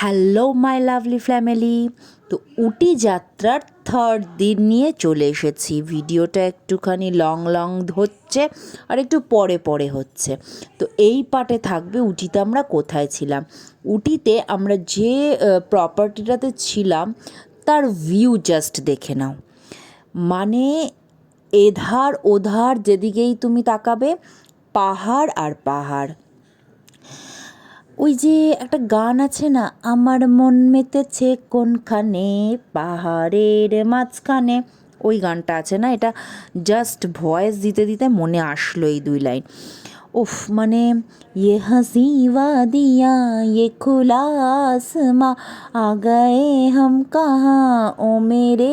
Hello my lovely family তো উটি যাত্রার third দিন নিয়ে চলে এসেছি। ভিডিওটা একটুখানি লং লং হচ্ছে আর একটু পরে পরে হচ্ছে। তো এই পার্টে থাকবে উটিতে আমরা কোথায় ছিলাম? উটিতে আমরা যে প্রপার্টিটাতে ছিলাম, তার ভিউ জাস্ট দেখে নাও। মানে এধার, ওধার যেদিকেই তুমি তাকাবে, পাহাড় আর পাহাড়। ওই যে একটা গান আছে না, আমার মন মেতেছে কোনখানে? পাহাড়ের মাঝখানে। ওই গানটা আছে না, এটা জাস্ট ভয়েস দিতে দিতে মনে আসলো এই দুই লাইন। উফ মানে ইয়ে হাসি দিয়া ইয়ে খুলা আসমা আ হাম কাহা, ও মেরে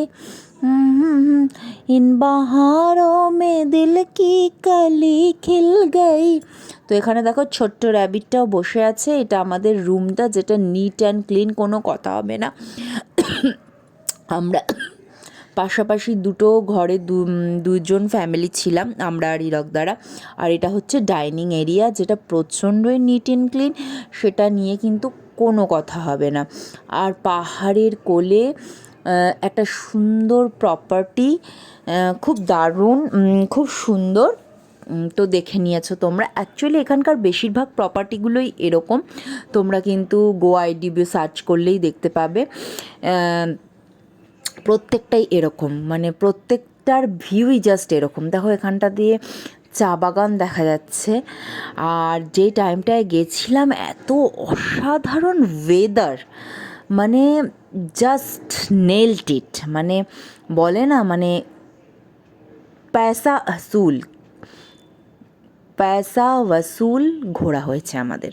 ইন বাহারো মে দিল কি কালি খিল গই তো এখানে দেখো ছোট্ট র্যাবিটটাও বসে আছে। এটা আমাদের রুমটা যেটা নিট অ্যান্ড ক্লিন কোনো কথা হবে না। আমরা পাশাপাশি দুটো ঘরে দু, দুজন ফ্যামিলি ছিলাম, আমরা আর ইরক দ্বারা। আর এটা হচ্ছে ডাইনিং এরিয়া যেটা প্রচণ্ডই নিট অ্যান্ড ক্লিন সেটা নিয়ে কিন্তু কোনো কথা হবে না। আর পাহাড়ের কোলে একটা সুন্দর প্রপার্টি খুব দারুণ খুব সুন্দর তো দেখে নিয়েছো তোমরা। অ্যাকচুয়ালি এখানকার বেশিরভাগ প্রপার্টিগুলোই এরকম। তোমরা কিন্তু গো আইডিবি সার্চ করলেই দেখতে পাবে। প্রত্যেকটাই এরকম মানে প্রত্যেকটার ভিউই জাস্ট এরকম। দেখো, এখানটা দিয়ে চা বাগান দেখা যাচ্ছে। আর যে টাইমটায় গেছিলাম, এত অসাধারণ ওয়েদার মানে জাস্ট নেলড ইট মানে বলে না মানে পয়সা আসুল পয়সা ওয়াসুল ঘোরা হয়েছে আমাদের।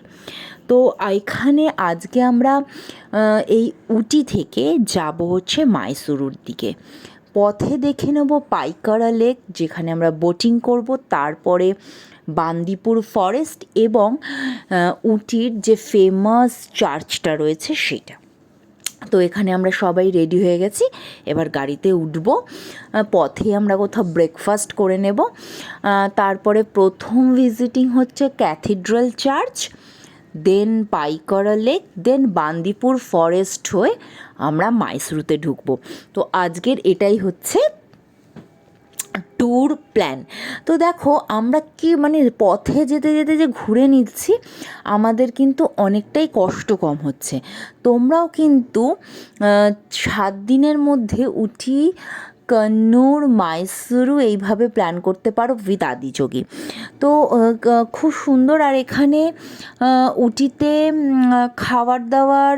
তো এখানে আজকে আমরা এই উটি থেকে যাব হচ্ছে মাইসুরুর দিকে। পথে দেখে নেব পাইকারা লেক, যেখানে আমরা বোটিং করব, তারপরে বান্দিপুর ফরেস্ট এবং উটির যে ফেমাস চার্চটা রয়েছে, সেটা। তো এখানে আমরা সবাই রেডি হয়ে গেছি। এবার গাড়িতে উঠব। পথে আমরা কোথাও ব্রেকফাস্ট করে নেব। তারপরে প্রথম ভিজিটিং হচ্ছে cathedral church then Pykara lake then Bandipur forest হয়ে আমরা মাইসরুতে ঢুকবো। তো আজকের এটাই হচ্ছে ট্যুর প্ল্যান তো দেখো, আমরা কি মানে পথে যেতে যেতে যে ঘুরে নিচ্ছি, আমাদের কিন্তু অনেকটাই কষ্ট কম হচ্ছে। তোমরাও কিন্তু সাত দিনের মধ্যে উঠি কন্নুর, মাইসুরু এইভাবে প্ল্যান করতে পারো উইথ আদিযোগী তো খুব সুন্দর আর এখানে উটিতে খাবার দাবার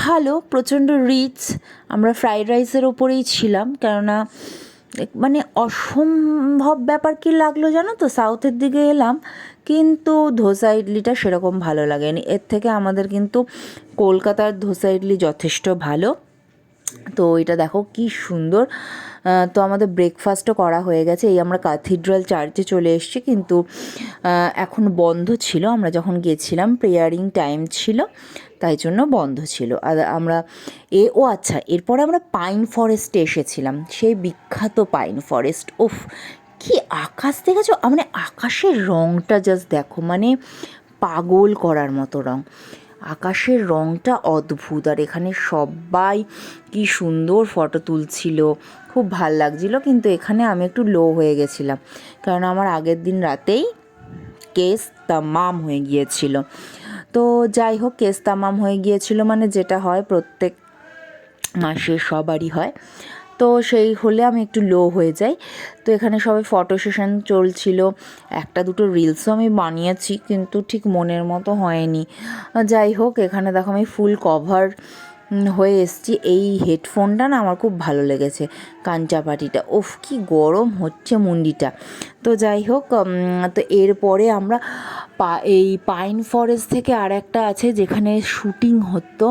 ভালো, প্রচণ্ড রিচ আমরা ফ্রাইড রাইসের ওপরেই ছিলাম, কেননা মানে অসম্ভব ব্যাপার কি লাগল জানো তো? সাউথের দিকে এলাম, কিন্তু ধোসা ইডলিটা সেরকম ভালো লাগেনি। এর থেকে আমাদের কিন্তু কলকাতার ধোসা ইডলি যথেষ্ট ভালো। তো এটা দেখো কি সুন্দর। তো আমাদের ব্রেকফাস্টও করা হয়ে গেছে। এই আমরা ক্যাথিড্রাল চার্চে চলে এসেছি, কিন্তু এখন বন্ধ ছিল। আমরা যখন গেছিলাম প্রেয়ারিং টাইম ছিল। তাই জন্য বন্ধ ছিল। আর আমরা এ, ও আচ্ছা এরপরে আমরা পাইন ফরেস্টে এসেছিলাম। সেই বিখ্যাত পাইন ফরেস্ট, উফ, কি আকাশ দেখেছ? মানে আকাশের রঙটা জাস্ট দেখো মানে পাগল করার মতো রঙ আকাশের রঙটা অদ্ভুত, আর এখানে সবাই কি সুন্দর ফটো তুলছিল, খুব ভালো লাগছিল, কিন্তু এখানে আমি একটু লো হয়ে গেছিলাম। কারণ আমার আগের দিন রাতেই কেস তামাম হয়ে গিয়েছিল। তো যাই হোক, কেস তামাম হয়ে গিয়েছিল মানে যেটা হয় প্রত্যেক মাসে সবারই হয়। তো সেই হলে আমি একটু লো হয়ে যাই। তো এখানে সবাই ফটো সেশন চলছিল। একটা দুটো রিলসও আমি বানিয়েছি, কিন্তু ঠিক মনের মতো হয়নি। যাই হোক, এখানে দেখো আমি ফুল কভার হয়ে এসছি এই হেডফোনটা না আমার খুব ভালো লেগেছে কাঞ্চাপাটিটা ওফ কি গরম হচ্ছে মুন্ডিটা তো যাই হোক উম, তো এরপরে আমরা পা এই পাইন ফরেস্ট থেকে আর একটা আছে যেখানে শুটিং হতো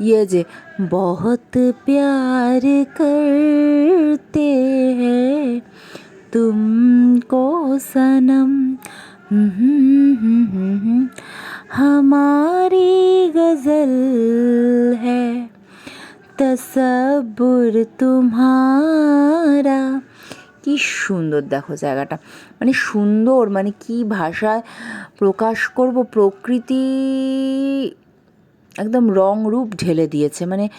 ইয়ে যে বহুত প্যার করতে হ্যাঁ तुमको सनम हमारी गजल है তসব্বুর তোমারা। কি সুন্দর দেখো জায়গাটা। মানে সুন্দর মানে কি ভাষায় প্রকাশ করব, প্রকৃতি একদম রং রূপ ঢেলে দিয়েছে। মানে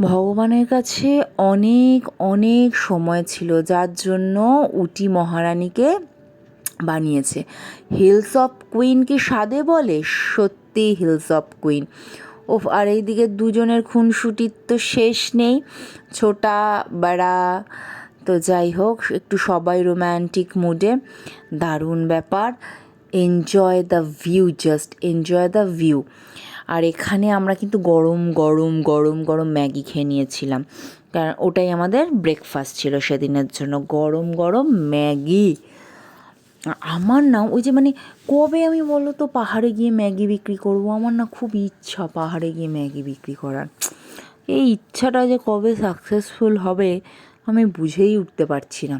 ভগবানের কাছে অনেক অনেক সময় ছিল, যার জন্য উটি মহারানীকে বানিয়েছে। হিলস অফ কুইন কি স্বাদে বলে? সত্যি হিলস অফ কুইন ও আর এইদিকে দুজনের খুনসুটির তো শেষ নেই। ছোটা, বাড়া, তো যাই হোক, একটু সবাই রোম্যান্টিক মুডে। দারুণ ব্যাপার। Enjoy the view just enjoy the view আর এখানে আমরা কিন্তু গরম গরম গরম গরম ম্যাগি খেয়ে নিয়েছিলাম। কারণ ওটাই আমাদের ব্রেকফাস্ট ছিল সেদিনের জন্য। গরম গরম ম্যাগি। আমার না, ওই যে মানে কবে আমি বলো তো পাহাড়ে গিয়ে ম্যাগি বিক্রি করব, আমার না খুব ইচ্ছা পাহাড়ে গিয়ে ম্যাগি বিক্রি করার। এই ইচ্ছাটা যে কবে সাকসেসফুল হবে, আমি বুঝেই উঠতে পারছি না।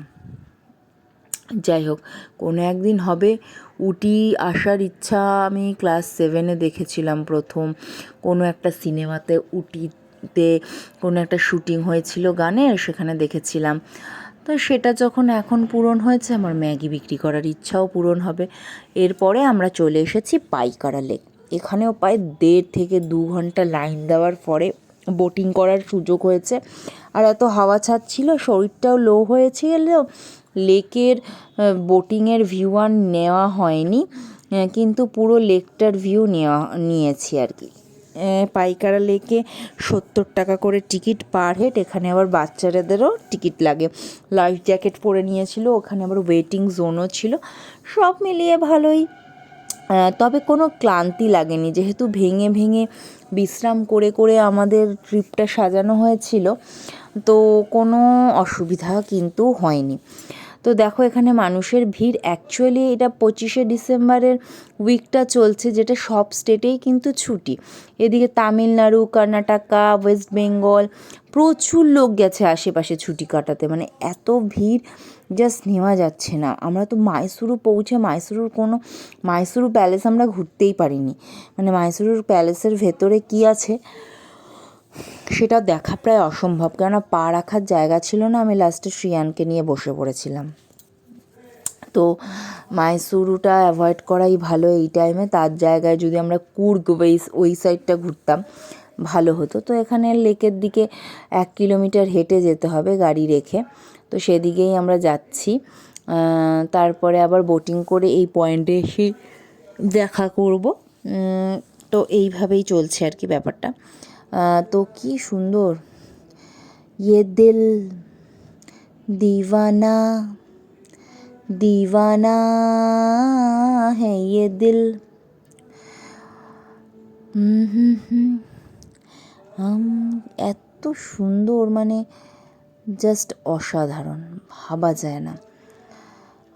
যাই হোক, কোনো একদিন হবে, উটি আসার ইচ্ছা আমি ক্লাস সেভেনে দেখেছিলাম প্রথম। কোনো একটা সিনেমাতে উটিতে কোনো একটা শুটিং হয়েছিল গানের, সেখানে দেখেছিলাম। তো সেটা যখন এখন পূরণ হয়েছে, আমার ম্যাগি বিক্রি করার ইচ্ছাও পূরণ হবে। এরপরে আমরা চলে এসেছি পাইকারা লেক। এখানেও প্রায় দেড় থেকে দু ঘণ্টা লাইন দেওয়ার পরে বোটিং করার সুযোগ হয়েছে। আর এত হাওয়া ছাড়ছিল, শরীরটাও লো হয়েছিল। লেকের বোটিংয়ের ভিউ আর নেওয়া হয়নি। কিন্তু পুরো লেকটার ভিউ নেওয়া, নিয়েছি আর কি। পাইকারা লেকে সত্তর টাকা করে টিকিট পার হেড। এখানে আবার বাচ্চারাদেরও টিকিট লাগে। লাইফ জ্যাকেট পরে নিয়েছিল, ওখানে আবার ওয়েটিং জোনও ছিল। সব মিলিয়ে ভালোই। তবে কোনো ক্লান্তি লাগেনি। যেহেতু ভেঙে ভেঙে বিশ্রাম করে করে আমাদের ট্রিপটা সাজানো হয়েছিল, তো কোনো অসুবিধা কিন্তু হয়নি। তো দেখো এখানে মানুষের ভিড় অ্যাকচুয়ালি এটা পঁচিশে ডিসেম্বরের উইকটা চলছে যেটা সব স্টেটেই কিন্তু ছুটি। এদিকে তামিলনাড়ু, কর্ণাটকা ওয়েস্ট বেঙ্গল প্রচুর লোক গেছে আশেপাশে ছুটি কাটাতে। মানে এত ভিড় জাস্ট নেওয়া যাচ্ছে না। আমরা তো মাইসুরু পৌঁছে মাইসুরুর কোনো, মাইসুরু প্যালেস আমরা ঘুরতেই পারিনি। মানে মাইসুরুর প্যালেসের ভেতরে কি আছে? সেটা দেখা প্রায় অসম্ভব। কেননা পা রাখার জায়গা ছিল না, আমি লাস্টে শ্রিয়ানকে নিয়ে বসে পড়েছিলাম। তো মাইসুরুটা অ্যাভয়েড করাই ভালো এই টাইমে তার জায়গায় যদি আমরা কুর্গ ওই ওই সাইডটা ঘুরতাম, ভালো হতো। তো এখানে লেকের দিকে এক কিলোমিটার হেঁটে যেতে হবে গাড়ি রেখে। তো সেদিকেই আমরা যাচ্ছি। তারপরে আবার বোটিং করে এই পয়েন্টে এসে দেখা করব। তো এইভাবেই চলছে আর কি ব্যাপারটা। তো কি সুন্দর। ইয়ে দিল দিওয়ানা দিওয়ানা হ্যাঁ ইয়ে দিল। হুম হুম এত সুন্দর মানে জাস্ট অসাধারণ, ভাবা যায় না।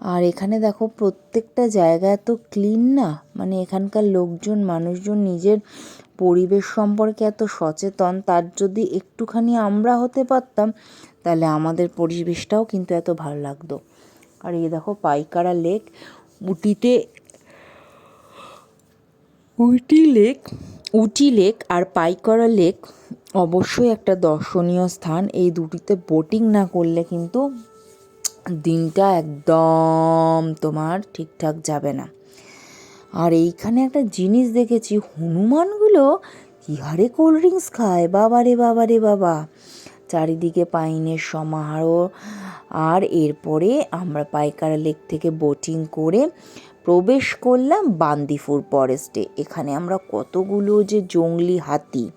আর এখানে দেখো প্রত্যেকটা জায়গা এত ক্লিন না মানে এখানকার লোকজন, মানুষজন নিজের পরিবেশ সম্পর্কে এত সচেতন, তার যদি একটুখানি আমরা হতে পারতাম, তাহলে আমাদের পরিবেশটাও কিন্তু এত ভালো লাগতো। আর এই দেখো পাইকারা লেক, উটিতে উটি লেক উটি লেক আর পাইকারা লেক অবশ্যই একটা দর্শনীয় স্থান। এই দুটিতে বোটিং না করলে কিন্তু দিনটা একদম তোমার ঠিকঠাক যাবে না। আর এইখানে একটা জিনিস দেখেছি, হনুমানগুলো কী হারে কোল্ড ড্রিঙ্কস খায়। বাবা রে বাবা রে, বাবা। চারিদিকে পাইনের সমারোহ। আর এরপরে আমরা পাইকারা লেক থেকে বোটিং করে প্রবেশ করলাম বান্দিপুর ফরেস্টে এখানে আমরা কতগুলো যে জঙ্গলি হাতি,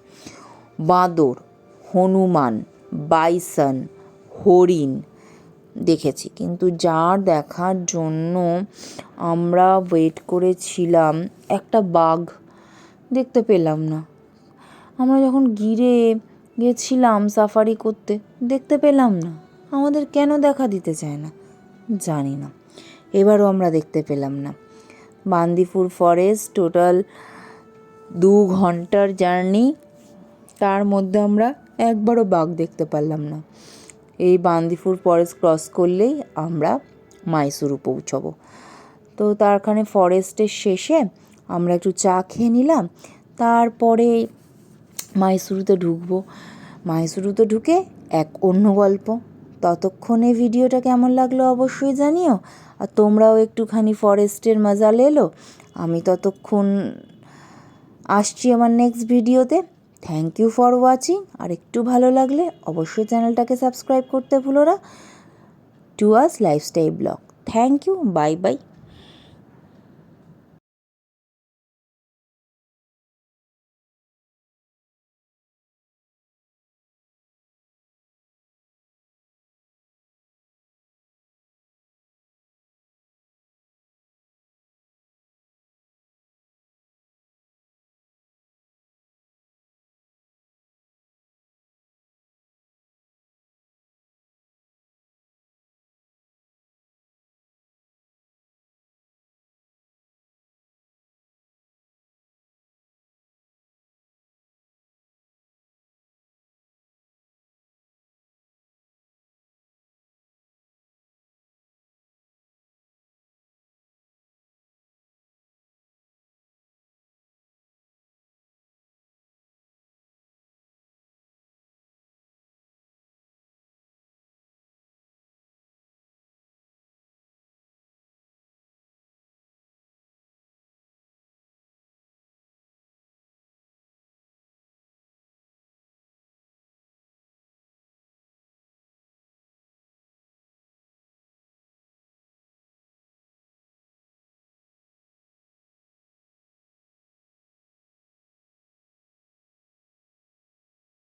বাঁদর, হনুমান, বাইসন, হরিণ দেখেছি। কিন্তু যার দেখার জন্য আমরা ওয়েট করেছিলাম, একটা বাঘ দেখতে পেলাম না। আমরা যখন গিরে গেছিলাম সাফারি করতে, দেখতে পেলাম না। আমাদের কেন দেখা দিতে চায় না? জানি না। এবারও আমরা দেখতে পেলাম না। বান্দিপুর ফরেস্ট টোটাল দু ঘণ্টার জার্নি তার মধ্যে আমরা একবারও বাঘ দেখতে পারলাম না। এই বান্দিপুর ফরেস্ট ক্রস করলেই আমরা মাইসুরু পৌঁছবো। তো তারখানে ফরেস্টের শেষে আমরা একটু চা খেয়ে নিলাম, তারপরে মাইসুরুতে ঢুকবো। মাইসুরুতে ঢুকে এক অন্য গল্প। ততক্ষণে ভিডিওটা কেমন লাগল অবশ্যই জানিও, আর তোমরাও একটুখানি ফরেস্টের মজা লেলো। আমি ততক্ষণ আসছি আমার নেক্সট ভিডিওতে থ্যাংক ইউ ফর ওয়াচিং আর একটু ভালো লাগলে অবশ্যই চ্যানেলটাকে সাবস্ক্রাইব করতে ভুলো না। Two us lifestyle blog thank you bye bye